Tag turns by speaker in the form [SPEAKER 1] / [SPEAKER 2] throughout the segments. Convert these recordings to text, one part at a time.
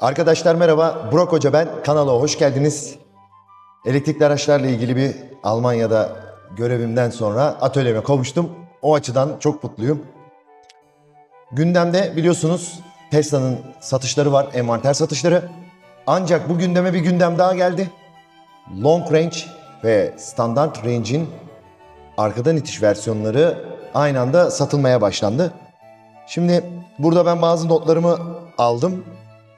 [SPEAKER 1] Arkadaşlar merhaba, Burak Hoca ben. Kanala hoş geldiniz. Elektrikli araçlarla ilgili bir Almanya'da görevimden sonra atölyeme kavuştum. O açıdan çok mutluyum. Gündemde biliyorsunuz Tesla'nın satışları var, envanter satışları. Ancak bu gündeme bir gündem daha geldi. Long Range ve Standard Range'in arkadan itiş versiyonları aynı anda satılmaya başlandı. Şimdi burada ben bazı notlarımı aldım.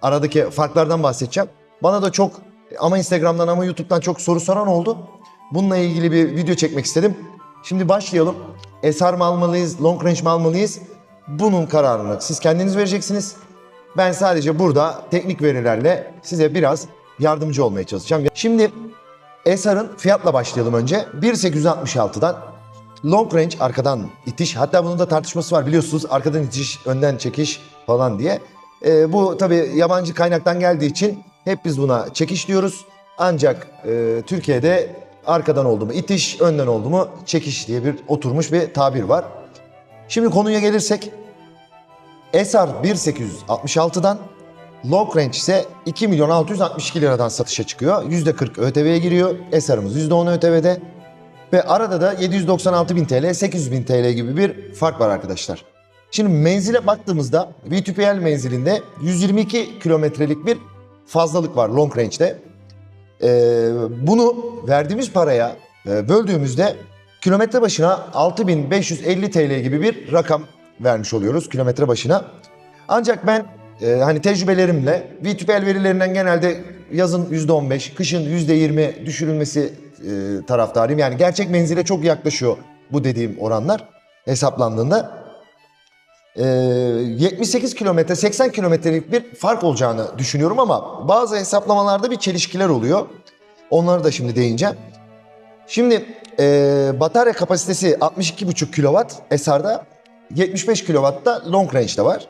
[SPEAKER 1] Aradaki farklardan bahsedeceğim. Bana da çok ama Instagram'dan ama YouTube'dan çok soru soran oldu. Bununla ilgili bir video çekmek istedim. Şimdi başlayalım. SR mı almalıyız, long range mi almalıyız? Bunun kararını siz kendiniz vereceksiniz. Ben sadece burada teknik verilerle size biraz yardımcı olmaya çalışacağım. Şimdi SR'ın fiyatla başlayalım önce. 1866'dan long range arkadan itiş. Hatta bunun da tartışması var biliyorsunuz. Arkadan itiş, önden çekiş falan diye. Ee, bu tabii yabancı kaynaktan geldiği için hep biz buna çekiş diyoruz. Ancak e, Türkiye'de arkadan oldu mu itiş, önden oldu mu çekiş diye bir oturmuş bir tabir var. Şimdi konuya gelirsek SR 1866'dan Long Range ise 2 milyon 662 liradan satışa çıkıyor. %40 ÖTV'ye giriyor. SR'ımız %10 ÖTV'de. Ve arada da 796 bin TL, 800 bin TL gibi bir fark var arkadaşlar. Şimdi menzile baktığımızda V2PL menzilinde 122 kilometrelik bir fazlalık var long range'de. Ee, bunu verdiğimiz paraya e, böldüğümüzde kilometre başına 6550 TL gibi bir rakam vermiş oluyoruz kilometre başına. Ancak ben e, hani tecrübelerimle V2PL verilerinden genelde yazın %15, kışın %20 düşürülmesi e, taraftarıyım. Yani gerçek menzile çok yaklaşıyor bu dediğim oranlar hesaplandığında. E, 78 kilometre, 80 kilometrelik bir fark olacağını düşünüyorum ama bazı hesaplamalarda bir çelişkiler oluyor. Onları da şimdi değineceğim. Şimdi e, batarya kapasitesi 62,5 kW SR'da, 75 kW da long range'de var.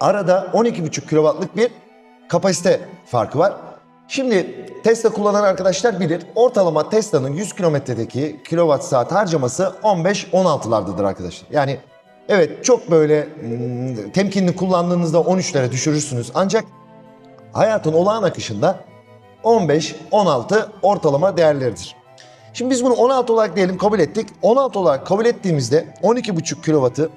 [SPEAKER 1] Arada 12,5 kW'lık bir kapasite farkı var. Şimdi Tesla kullanan arkadaşlar bilir. Ortalama Tesla'nın 100 kilometredeki kilowatt saat harcaması 15-16'lardadır arkadaşlar. Yani evet çok böyle hmm, temkinli kullandığınızda 13'lere düşürürsünüz. Ancak hayatın olağan akışında 15-16 ortalama değerleridir. Şimdi biz bunu 16 olarak diyelim kabul ettik. 16 olarak kabul ettiğimizde 12,5 kilovatı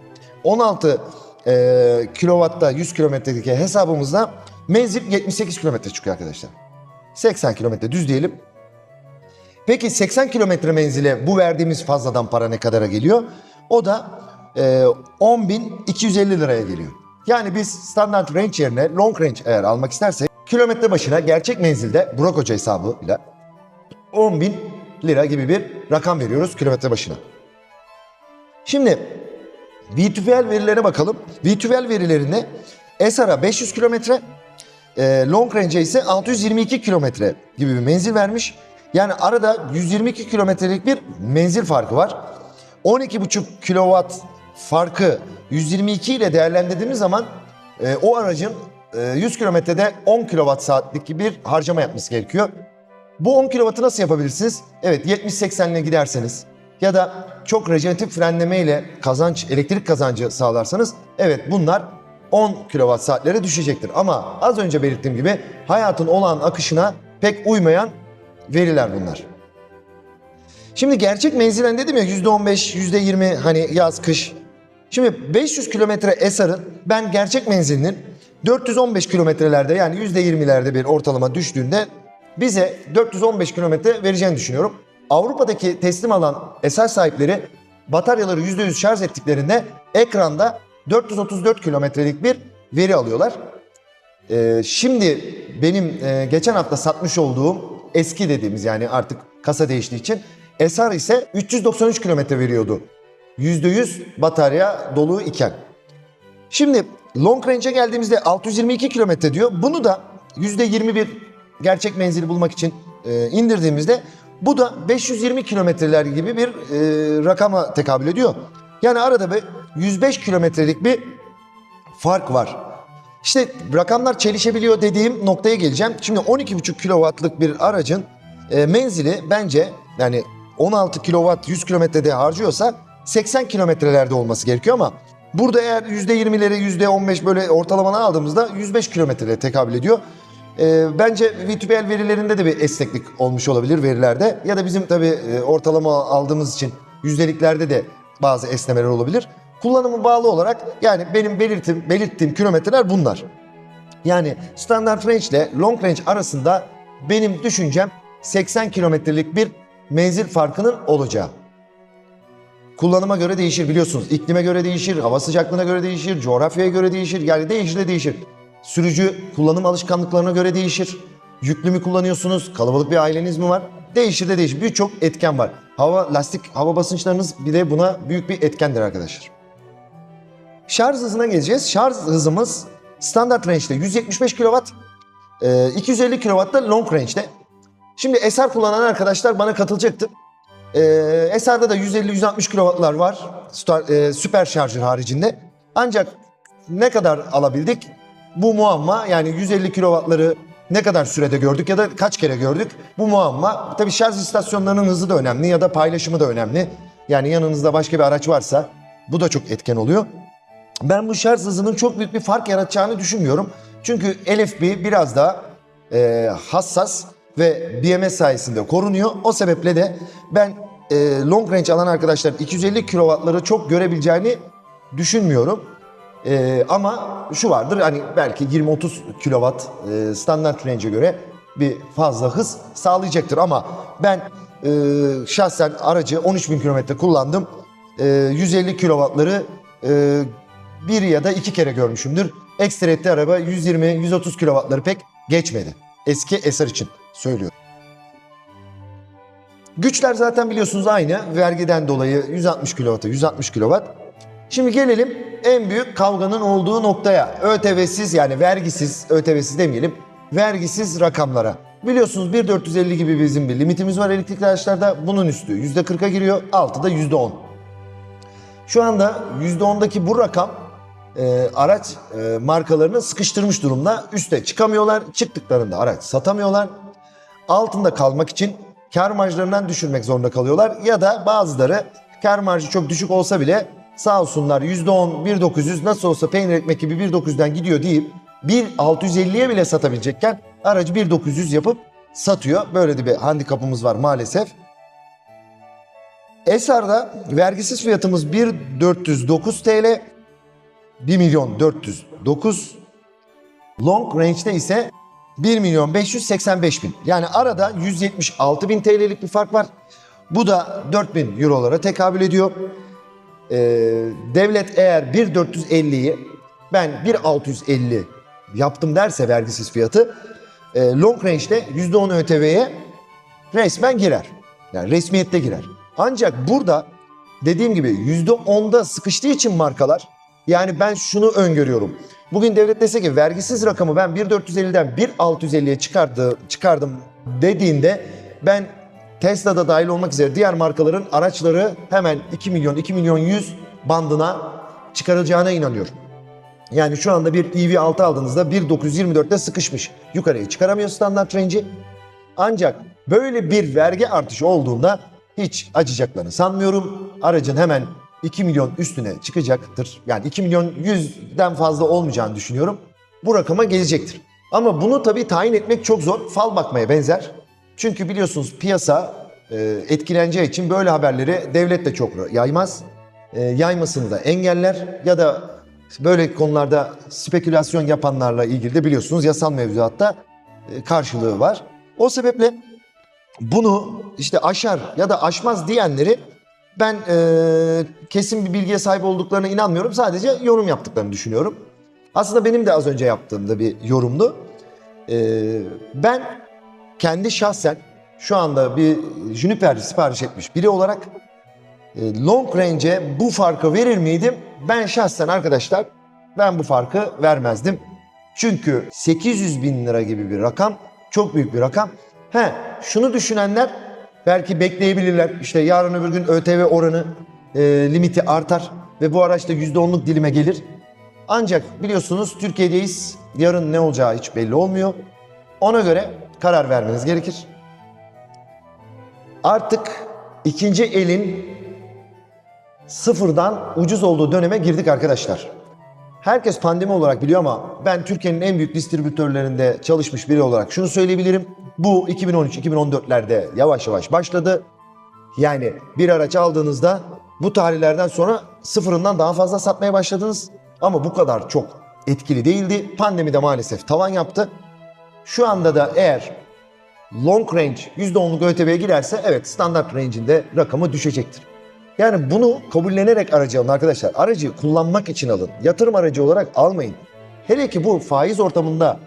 [SPEAKER 1] 16 e, kilovatta 100 kilometredeki hesabımızda menzil 78 kilometre çıkıyor arkadaşlar. 80 kilometre düz diyelim. Peki 80 kilometre menzile bu verdiğimiz fazladan para ne kadara geliyor? O da 10.250 liraya geliyor. Yani biz standart range yerine long range eğer almak istersek kilometre başına gerçek menzilde Burak Hoca hesabıyla 10.000 lira gibi bir rakam veriyoruz kilometre başına. Şimdi V2VL verilerine bakalım. V2VL verilerinde SR'a 500 kilometre, e, long range'e ise 622 kilometre gibi bir menzil vermiş. Yani arada 122 kilometrelik bir menzil farkı var. 12,5 kilowatt farkı 122 ile değerlendirdiğimiz zaman e, o aracın e, 100 kilometrede 10 kilowatt saatlik bir harcama yapması gerekiyor. Bu 10 kilovatı nasıl yapabilirsiniz? Evet 70-80'le giderseniz ya da çok rejeneratif frenleme ile kazanç, elektrik kazancı sağlarsanız evet bunlar 10 kilowatt saatlere düşecektir. Ama az önce belirttiğim gibi hayatın olağan akışına pek uymayan veriler bunlar. Şimdi gerçek menzilen dedim ya %15, %20 hani yaz kış. Şimdi 500 kilometre SR'ın ben gerçek menzilinin 415 kilometrelerde yani %20'lerde bir ortalama düştüğünde bize 415 kilometre vereceğini düşünüyorum. Avrupa'daki teslim alan SR sahipleri bataryaları %100 şarj ettiklerinde ekranda 434 kilometrelik bir veri alıyorlar. Ee, şimdi benim e, geçen hafta satmış olduğum eski dediğimiz yani artık kasa değiştiği için SR ise 393 kilometre veriyordu. %100 batarya dolu iken. Şimdi long range'e geldiğimizde 622 kilometre diyor. Bunu da %21 gerçek menzili bulmak için e, indirdiğimizde bu da 520 kilometreler gibi bir e, rakama tekabül ediyor. Yani arada bir 105 kilometrelik bir fark var. İşte rakamlar çelişebiliyor dediğim noktaya geleceğim. Şimdi 12,5 kilowattlık bir aracın e, menzili bence yani 16 kilowatt 100 kilometrede harcıyorsa 80 kilometrelerde olması gerekiyor ama Burada eğer %20'leri %15 böyle ortalamadan aldığımızda 105 kilometreye tekabül ediyor. Ee, bence V2BL verilerinde de bir esneklik olmuş olabilir verilerde. Ya da bizim tabii e, ortalama aldığımız için yüzdeliklerde de bazı esnemeler olabilir. Kullanımı bağlı olarak yani benim belirtim, belirttiğim kilometreler bunlar. Yani standart range ile long range arasında benim düşüncem 80 kilometrelik bir menzil farkının olacağı. Kullanıma göre değişir biliyorsunuz. İklime göre değişir, hava sıcaklığına göre değişir, coğrafyaya göre değişir. Yani değişir de değişir. Sürücü kullanım alışkanlıklarına göre değişir. Yüklü mü kullanıyorsunuz? Kalabalık bir aileniz mi var? Değişir de değişir. Birçok etken var. Hava, lastik, hava basınçlarınız bile buna büyük bir etkendir arkadaşlar. Şarj hızına geleceğiz. Şarj hızımız standart range'de 175 kW, e, 250 kW da long range'de. Şimdi SR kullanan arkadaşlar bana katılacaktır. Ee, SR'da da 150-160 kW'lar var. Star- e, süper şarjır haricinde. Ancak ne kadar alabildik? Bu muamma yani 150 kW'ları ne kadar sürede gördük ya da kaç kere gördük? Bu muamma. Tabii şarj istasyonlarının hızı da önemli ya da paylaşımı da önemli. Yani yanınızda başka bir araç varsa bu da çok etken oluyor. Ben bu şarj hızının çok büyük bir fark yaratacağını düşünmüyorum. Çünkü LFP biraz daha e, hassas ve BMS sayesinde korunuyor. O sebeple de ben e, long range alan arkadaşlar 250 kW'ları çok görebileceğini düşünmüyorum. E, ama şu vardır hani belki 20-30 kW e, standart range'e göre bir fazla hız sağlayacaktır. Ama ben e, şahsen aracı 13.000 km kullandım. E, 150 kW'ları e, bir ya da iki kere görmüşümdür. Ekstretli araba 120-130 kW'ları pek geçmedi. Eski eser için söylüyorum. Güçler zaten biliyorsunuz aynı. Vergiden dolayı 160 kW'a 160 kW. Şimdi gelelim en büyük kavganın olduğu noktaya. ÖTV'siz yani vergisiz, ÖTV'siz demeyelim. Vergisiz rakamlara. Biliyorsunuz 1.450 gibi bizim bir limitimiz var elektrikli araçlarda. Bunun üstü %40'a giriyor, altı da %10. Şu anda %10'daki bu rakam e, araç e, markalarını sıkıştırmış durumda. Üste çıkamıyorlar. Çıktıklarında araç satamıyorlar. Altında kalmak için kar marjlarından düşürmek zorunda kalıyorlar. Ya da bazıları kar marjı çok düşük olsa bile sağ olsunlar %10, 1.900 nasıl olsa peynir ekmek gibi 1.900'den gidiyor deyip 1.650'ye bile satabilecekken aracı 1.900 yapıp satıyor. Böyle de bir handikapımız var maalesef. Esar'da vergisiz fiyatımız 1.409 TL. 1 milyon 409. Long range'de ise 1 milyon 585 bin. Yani arada 176 bin TL'lik bir fark var. Bu da 4 bin eurolara tekabül ediyor. Ee, devlet eğer 1.450'yi ben 1.650 yaptım derse vergisiz fiyatı e, long range'de %10 ÖTV'ye resmen girer. Yani resmiyette girer. Ancak burada dediğim gibi %10'da sıkıştığı için markalar yani ben şunu öngörüyorum. Bugün devlet dese ki vergisiz rakamı ben 1.450'den 1.650'ye çıkardı, çıkardım dediğinde ben Tesla'da dahil olmak üzere diğer markaların araçları hemen 2 milyon 2 milyon 100 bandına çıkarılacağına inanıyorum. Yani şu anda bir EV6 aldığınızda 1.924'te sıkışmış. Yukarıya çıkaramıyor standart range'i. Ancak böyle bir vergi artışı olduğunda hiç acıyacaklarını sanmıyorum. Aracın hemen 2 milyon üstüne çıkacaktır. Yani 2 milyon 100'den fazla olmayacağını düşünüyorum. Bu rakama gelecektir. Ama bunu tabii tayin etmek çok zor. Fal bakmaya benzer. Çünkü biliyorsunuz piyasa e, etkileneceği için böyle haberleri devlet de çok yaymaz. E, yaymasını da engeller ya da böyle konularda spekülasyon yapanlarla ilgili de biliyorsunuz yasal mevzuatta e, karşılığı var. O sebeple bunu işte aşar ya da aşmaz diyenleri ben e, kesin bir bilgiye sahip olduklarına inanmıyorum. Sadece yorum yaptıklarını düşünüyorum. Aslında benim de az önce yaptığım da bir yorumdu. E, ben kendi şahsen şu anda bir Juniper sipariş etmiş biri olarak e, long range'e bu farkı verir miydim? Ben şahsen arkadaşlar ben bu farkı vermezdim. Çünkü 800 bin lira gibi bir rakam çok büyük bir rakam. He, şunu düşünenler belki bekleyebilirler. İşte yarın öbür gün ÖTV oranı e, limiti artar ve bu araçta %10'luk dilime gelir. Ancak biliyorsunuz Türkiye'deyiz. Yarın ne olacağı hiç belli olmuyor. Ona göre karar vermeniz gerekir. Artık ikinci elin sıfırdan ucuz olduğu döneme girdik arkadaşlar. Herkes pandemi olarak biliyor ama ben Türkiye'nin en büyük distribütörlerinde çalışmış biri olarak şunu söyleyebilirim. Bu 2013-2014'lerde yavaş yavaş başladı. Yani bir araç aldığınızda bu tarihlerden sonra sıfırından daha fazla satmaya başladınız. Ama bu kadar çok etkili değildi. Pandemi de maalesef tavan yaptı. Şu anda da eğer long range %10'luk ÖTV'ye girerse evet standart range'inde rakamı düşecektir. Yani bunu kabullenerek aracı alın arkadaşlar. Aracı kullanmak için alın. Yatırım aracı olarak almayın. Hele ki bu faiz ortamında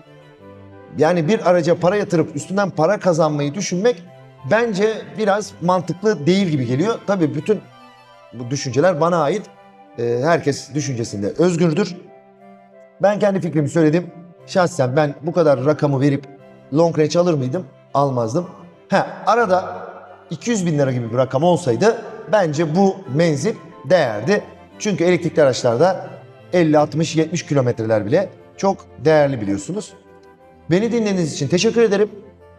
[SPEAKER 1] yani bir araca para yatırıp üstünden para kazanmayı düşünmek bence biraz mantıklı değil gibi geliyor. Tabii bütün bu düşünceler bana ait. Ee, herkes düşüncesinde özgürdür. Ben kendi fikrimi söyledim. Şahsen ben bu kadar rakamı verip long range alır mıydım? Almazdım. Ha, arada 200 bin lira gibi bir rakam olsaydı bence bu menzil değerdi. Çünkü elektrikli araçlarda 50, 60, 70 kilometreler bile çok değerli biliyorsunuz. Beni dinlediğiniz için teşekkür ederim.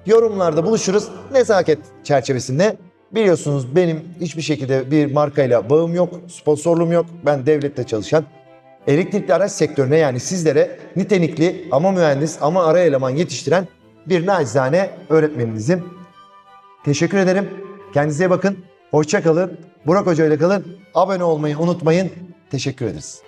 [SPEAKER 1] Yorumlarda buluşuruz. Nezaket çerçevesinde. Biliyorsunuz benim hiçbir şekilde bir markayla bağım yok, sponsorluğum yok. Ben devlette çalışan elektrikli araç sektörüne yani sizlere nitelikli ama mühendis ama ara eleman yetiştiren bir nacizane öğretmeninizim. Teşekkür ederim. Kendinize bakın. Hoşça kalın. Burak Hoca ile kalın. Abone olmayı unutmayın. Teşekkür ederiz.